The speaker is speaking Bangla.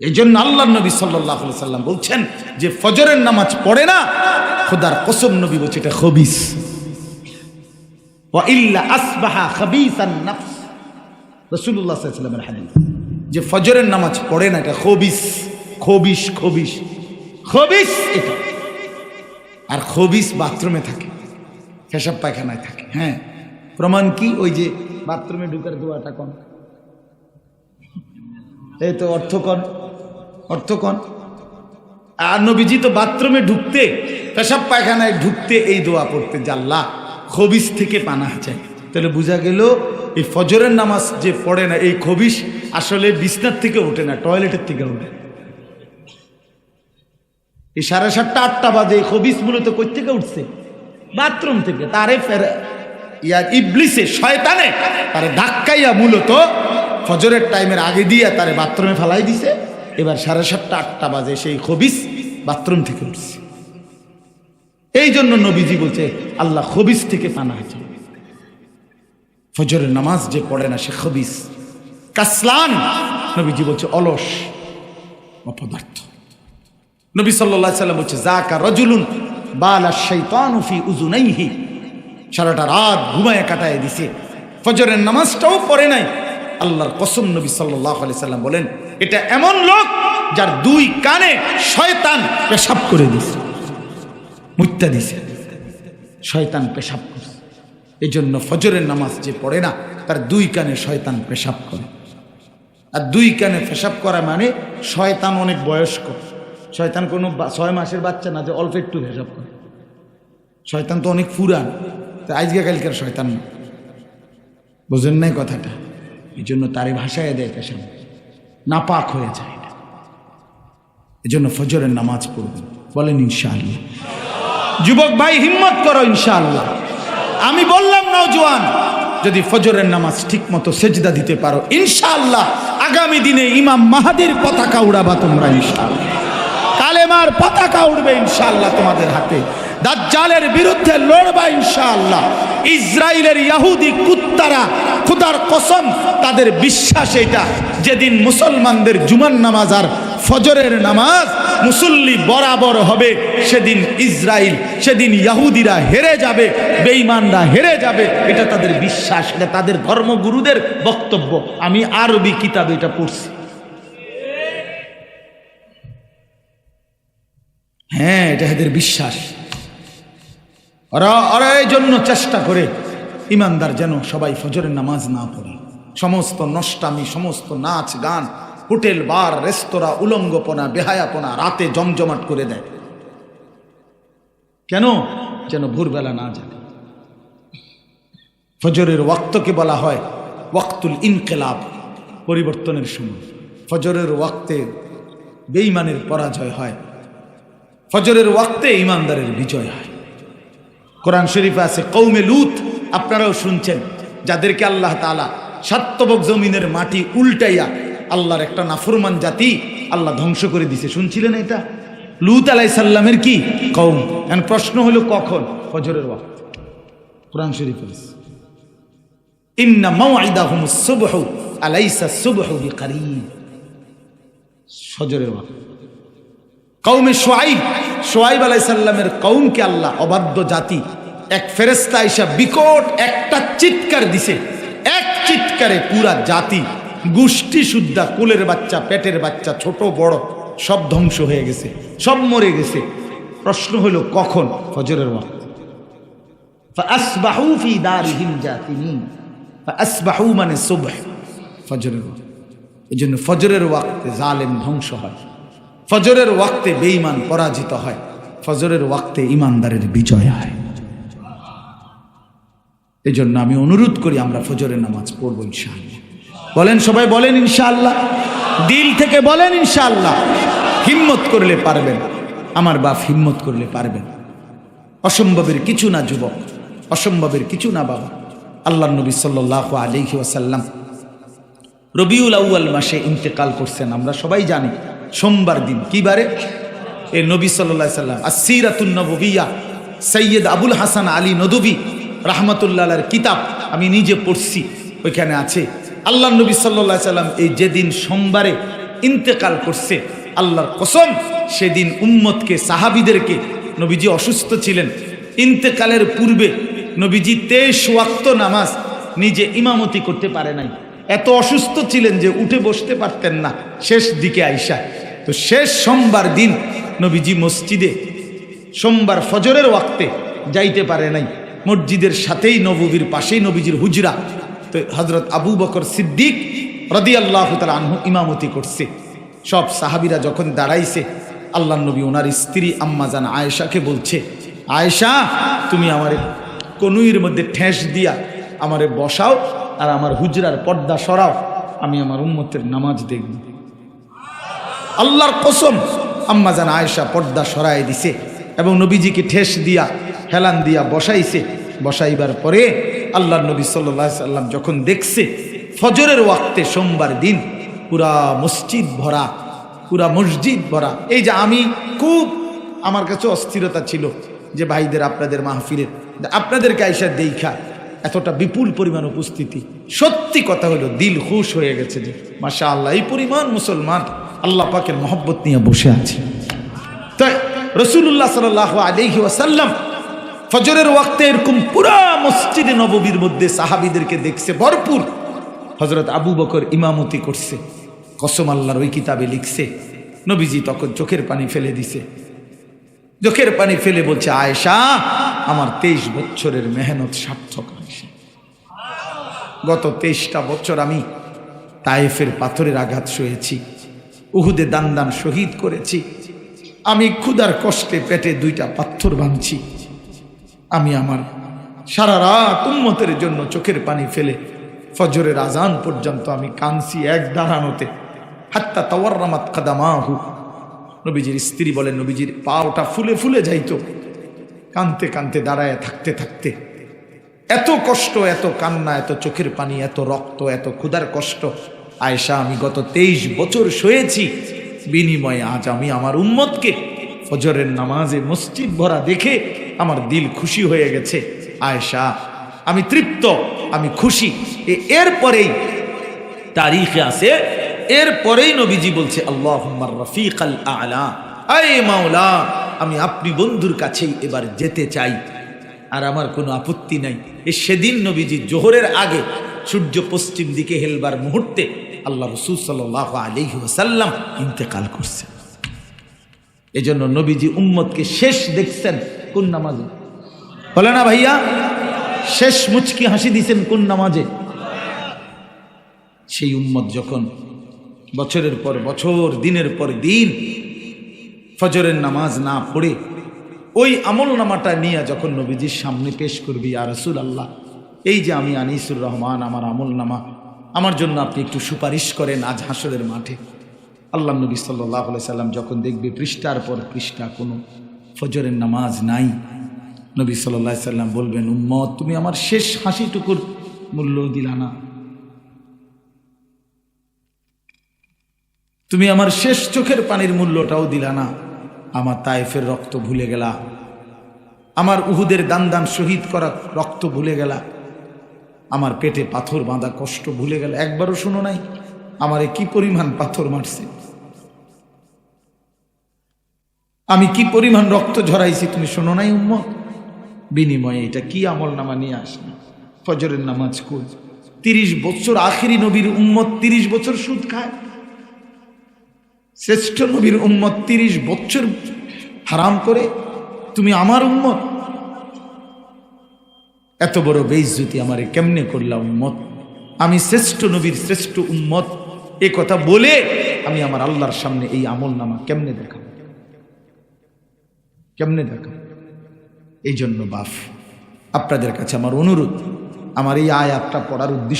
এই জন্য আল্লাহ নবী সাল্লাহ সাল্লাম বলছেন যে ফজরের নামাজ পড়ে না, খোদার কসম নবী বলছে এটা খবিস। ইল্লা আসবাহা খাবিসান নাফস। রসুল্লাহ সাল্লামের হাদিস। যে ফজরের নামাজ পড়ে না, এটা খবিস। খবিস খবিস। খবিস এটা। আর খবিস বাথরুমে থাকে। পেশাব পায়খানায় থাকে হ্যাঁ। প্রমাণ কি? ওই যে বাথরুমে ঢুকার দোয়াটা কন। এই তো অর্থকন অর্থকন আর নবীজি তো বাথরুমে ঢুকতে, পেশাব পায়খানায় ঢুকতে এই দোয়া করতে জাল্লা খবিস থেকে পানা চাই। তাহলে বোঝা গেল, এই ফজরের নামাজ যে পড়ে না, এই খবিস আসলে বিছনার থেকে ওঠে না, টয়লেটের থেকে ওঠে। এই সাড়ে সাতটা, আটটা বাজে, এই খবিস মূলত কই থেকে উঠছে? বাথরুম থেকে। তারে ফের ইয়ার ইবলিসে, শয়তানে, তারে ধাক্কাইয়া মূলত ফজরের টাইমের আগে দিয়ে তারে বাথরুমে ফেলাই দিছে। এবার সাড়ে সাতটা, আটটা বাজে, সেই খবিস বাথরুম থেকে উঠছে। এই জন্য নবীজি বলছে, আল্লাহ খবিস থেকে পানা হয়েছে ফজরের নামাজ যে পড়ে না সে খবিস। কাসলান, নবীজি বলছে, অলস অপদার্থ নবী সাল্লাহ সাল্লাম বলছে জাকা রজুলুন বালা শৈতানু ফি উজুনাইহি সারাটা রাত ঘুমায় কাটায় দিছে। ফজরের নামাজটাও পড়ে নাই আল্লাহর কসম নবী সাল্লাহ আলি সাল্লাম বলেন, এটা এমন লোক যার দুই কানে শয়তান পেশাব করে দিছে মুত্যা দিছে। শয়তান পেশাব করছে। এই জন্য ফজরের নামাজ যে পড়ে না, তার দুই কানে শয়তান পেশাব করে। আর দুই কানে পেশাব করা মানে শয়তান অনেক বয়স্ক। শয়তান কোনো ছয় মাসের বাচ্চা না, যে অল্প একটু পেশাব করে। শয়তান তো অনেক পুরান আজকে কালকার শয়তান না। বোঝেন নাই কথাটা? এই জন্য তারে ভাষায় দেয় পেশাব নাপাক হয়ে যায় এই জন্য ফজরের নামাজ পড়বেন। বলেন, ইনশাআল্লাহ। যুবক ভাই, হিম্মত করো, ইনশাআল্লাহ। আমি বললাম, নওজোয়ান, যদি ফজরের নামাজ ঠিক মতো সেজদা দিতে পারো, ইনশাআল্লাহ আগামী দিনে ইমাম মাহাদির পতাকা উড়াবা তোমরা, ইনশাআল্লাহ। কালেমার পতাকা উঠবে ইনশাআল্লাহ, তোমাদের হাতে। দাজ্জালের বিরুদ্ধে লড়বা, ইনশাআল্লাহ। ইসরায়েলের ইয়াহুদি কুত্তারা খুদার কসম, তাদের বিশ্বাস এটা যেদিন মুসলমানদের জুমান নামাজ আর ফজরের নামাজ মুসল্লি বরাবর হবে, সেদিন ইসরায়েল সেদিন ইয়াহুদিরা হেরে যাবে, বেঈমানরা হেরে যাবে, এটা তাদের বিশ্বাস, এটা তাদের ধর্মগুরুদের বক্তব্য। আমি আরবি কিতাবে এটা পড়ছি। হ্যাঁ এটা এদের বিশ্বাস। ওরা ওরা এই জন্য চেষ্টা করে। ইমানদার যেন সবাই ফজরের নামাজ না পড়ে। সমস্ত নষ্টামি, সমস্ত নাচ গান, হোটেল, বার, রেস্তোরাঁ, উলঙ্গপনা, বেহায়াপনা রাতে জমজমাট করে দেয়। কেন যেন ভোরবেলা না যায় ফজরের ওয়াক্তকে বলা হয় ওয়াক্তুল ইনকেলাব, পরিবর্তনের সময়। ফজরের ওয়াক্তে বেঈমানের পরাজয় হয়। ফজরের ওয়াক্তে ইমানদারের বিজয় হয়। কোরআন শরীফে আছে কৌমে লুত আপনারাও শুনছেন, যাদেরকে আল্লাহ তালা সাত্তবক জমিনের মাটি উল্টাইয়া আল্লাহর একটা নাফরমান জাতি আল্লাহ ধ্বংস করে দিছে। শুনছিলেন এটা? লুত আলাই সাল্লামের কি কৌম এখন প্রশ্ন হলো কখন? ফজরের ওয়াক্ত। কোরআন শরীফ কৌমে সোয়াইব সোয়াইব আলাইসাল্লামের কৌমকে আল্লাহ অবাধ্য জাতি এক ফেরেস্তা এসা বিকট একটা চিৎকার দিছে। এক চিৎকারে পুরা জাতি, গোষ্ঠী সুদ্ধা কুলের বাচ্চা, পেটের বাচ্চা, ছোট, বড়, সব ধ্বংস হয়ে গেছে, সব মরে গেছে। প্রশ্ন হলো, কখন? হজরের ওয়াক্ত। আসবাহু ফি দারিহিম জাতিমিন আসবাহু মানে সুবহ, ফজরের ওয়াক্ত। এই জন্য ফজরের ওয়াক্তে জালেম ধ্বংস হয়। ফজরের ওয়াক্তে বেঈমান পরাজিত হয়। ফজরের ওয়াক্তে ইমানদারের বিজয় হয়। এই জন্য আমি অনুরোধ করি আমরা ফজরের নামাজ পড়ব ইনশাআল্লাহ। বলেন, সবাই বলেন ইনশাআল্লাহ। দিল থেকে বলেন ইনশাআল্লাহ। হিম্মত করলে পারবেন। আমার বাপ হিম্মত করলে পারবেন। অসম্ভবের কিছু না যুবক, অসম্ভবের কিছু না বাবা। আল্লাহ নবী সাল্লাহ আলহি ওয়াসাল্লাম রবিউল আউয়াল মাসে ইন্তেকাল করছেন, আমরা সবাই জানি। সোমবার দিন, কি বারে? এ নবী সাল্লাহ সাল্লাম আসিরাতুল নবিয়া সৈয়দ আবুল হাসান আলী নদবী রাহমাতুল্লাহর কিতাব আমি নিজে পড়ছি, ওইখানে আছে। আল্লাহ নবী সাল্লাহ সাল্লাম এই যেদিন সোমবারে ইন্তেকাল করছে, আল্লাহর কসম, সেদিন উম্মতকে, সাহাবিদেরকে নবীজি অসুস্থ ছিলেন। ইন্তেকালের পূর্বে নবীজি তেইশ ওয়াক্ত নামাজ নিজে ইমামতি করতে পারে নাই। এত অসুস্থ ছিলেন যে উঠে বসতে পারতেন না, শেষ দিকে আইসা। তো শেষ সোমবার দিন নবীজি মসজিদে, সোমবার ফজরের ওয়াক্তে যাইতে পারে নাই। মসজিদের সাথেই নববীর পাশেই নবীজির হুজরা। তো হজরত আবু বকর সিদ্দিক রদি আল্লাহ আনহু ইমামতি করছে। সব সাহাবিরা যখন দাঁড়াইছে আল্লাহ নবী ওনার স্ত্রী আম্মাজান আয়েশাকে বলছে, আয়েশা, তুমি আমারে কনুইয়ের মধ্যে ঠেস দিয়া আমারে বসাও আর আমার হুজরার পর্দা সরাও, আমি আমার উম্মতের নামাজ দেখব। আল্লাহর কসম আম্মাজান আয়েশা পর্দা সরাই দিছে এবং নবীজিকে ঠেস দিয়া, হেলান দিয়া বসাইছে। বসাইবার পরে আল্লাহ নবী সাল্লাহ সাল্লাম যখন দেখছে ফজরের ওয়াক্তে সোমবার দিন, পুরা মসজিদ ভরা, পুরা মসজিদ ভরা। এই যে আমি খুব, আমার কাছে অস্থিরতা ছিল যে ভাইদের, আপনাদের মাহফিলের। আপনাদেরকে আইসা দেখা এতটা বিপুল পরিমাণ উপস্থিতি। সত্যি কথা হলো, দিল খুশ হয়ে গেছে যে মাসা আল্লাহ এই পরিমাণ মুসলমান আল্লাহ পাকের মহব্বত নিয়ে বসে আছে। তাই রসুল্লাহ সাল আলহি ওয়াসাল্লাম ফজরের ওয়াক্তে এরকম পুরা মসজিদে নববীর মধ্যে সাহাবিদেরকে দেখছে, ভরপুর। হজরত আবু বকর ইমামতি করছে, কসম আল্লাহর ওই কিতাবে লিখছে, নবীজি তখন চোখের পানি ফেলে দিছে। চোখের পানি ফেলে বলছে, আয়েশা, আমার তেইশ বছরের মেহনত সার্থক হয়েছে। গত তেইশটা বছর আমি তায়েফের পাথরের আঘাত শুয়েছি, উহুদে দান দান শহীদ করেছি। আমি ক্ষুধার কষ্টে পেটে দুইটা পাথর ভাঙছি। আমি আমার সারা রাত উম্মতের জন্য চোখের পানি ফেলে ফজরের আজান পর্যন্ত আমি কাঁদছি এক দাঁড়ানোতে। হাত্তা তাওয়ার্রামাত কাদামাহু। নবীজির স্ত্রী বলেন নবীজির পাওটা ফুলে ফুলে যাইত। কানতে কানতে দাঁড়ায় থাকতে থাকতে এত কষ্ট, এত কান্না, এত চোখের পানি, এত রক্ত, এত ক্ষুধার কষ্ট। আয়সা আমি গত তেইশ বছর সয়েছি। বিনিময়ে আজ আমি আমার উম্মতকে ফজরের নামাজে মসজিদ ভরা দেখে আমার দিল খুশি হয়ে গেছে। আয়সা আমি তৃপ্ত, আমি খুশি। এরপরেই তারিখে আছে এরপরেই নবীজি বলছে আল্লাহ রফিক আল। আলা আয় মাওলা, আমি আপনি বন্ধুর কাছেই এবার যেতে চাই। আর আমার কোনো আপত্তি নাই। এ সেদিন নবীজি জোহরের আগে সূর্য পশ্চিম দিকে হেলবার মুহূর্তে আল্লাহ রসুল সাল্লাহ আলহি ইন্তেকাল করছে এজন্য নবীজি উম্মতকে শেষ দেখছেন। কোন নামাজে? বলে না ভাইয়া, শেষ মুচকি হাসি দিছেন কোন নামাজে? সেই উম্মত যখন বছরের পর বছর, দিনের পর দিন ফজরের নামাজ না পড়ে, ওই আমল নামাটা নিয়ে যখন নবীজির সামনে পেশ করবি আর রসুল আল্লাহ এই যে আমি আনিসুর রহমান, আমার আমল নামা, আমার জন্য আপনি একটু সুপারিশ করেন আজ হাসরের মাঠে। আল্লাহ নবী সাল্লাহ সাল্লাম যখন দেখবে পৃষ্ঠার পর পৃষ্ঠা কোনো ফজরের নামাজ নাই। নবী সাল্লাহ সাল্লাম বলবেন, উম্মত, তুমি আমার শেষ হাসিটুকুর মূল্য দিলা না। তুমি আমার শেষ চোখের পানির মূল্যটাও দিলা না। আমার তায়েফের রক্ত ভুলে গেলা। আমার উহুদের দান দান শহীদ করা রক্ত ভুলে গেলা। আমার পেটে পাথর বাঁধা কষ্ট ভুলে গেল। একবারও শোনো নাই, আমারে কি পরিমাণ পাথর মারছে। আমি কি পরিমাণ রক্ত ঝরাইছি তুমি শোনো নাই, উম্মত? বিনিময়ে এটা কি আমল নামা নিয়ে আসবে ফজরের নামাজ কই? তিরিশ বছর আখেরি নবীর উম্মত তিরিশ বছর সুদ খায়। শ্রেষ্ঠ নবীর উম্মত তিরিশ বছর হারাম করে। তুমি আমার উম্মত? এত বড় বেইজ্জতি আমারে কেমনে করলাম উম্মত? আমি শ্রেষ্ঠ নবীর শ্রেষ্ঠ উম্মত। এ কথা বলে আমি আমার আল্লাহর সামনে এই আমল নামা কেমনে দেখাব? কেমনে দেখো? এই জন্য বাফ আপনাদের কাছে আমার অনুরোধ, আমার এই আয় আয়াতটা পড়ার উদ্দেশ্য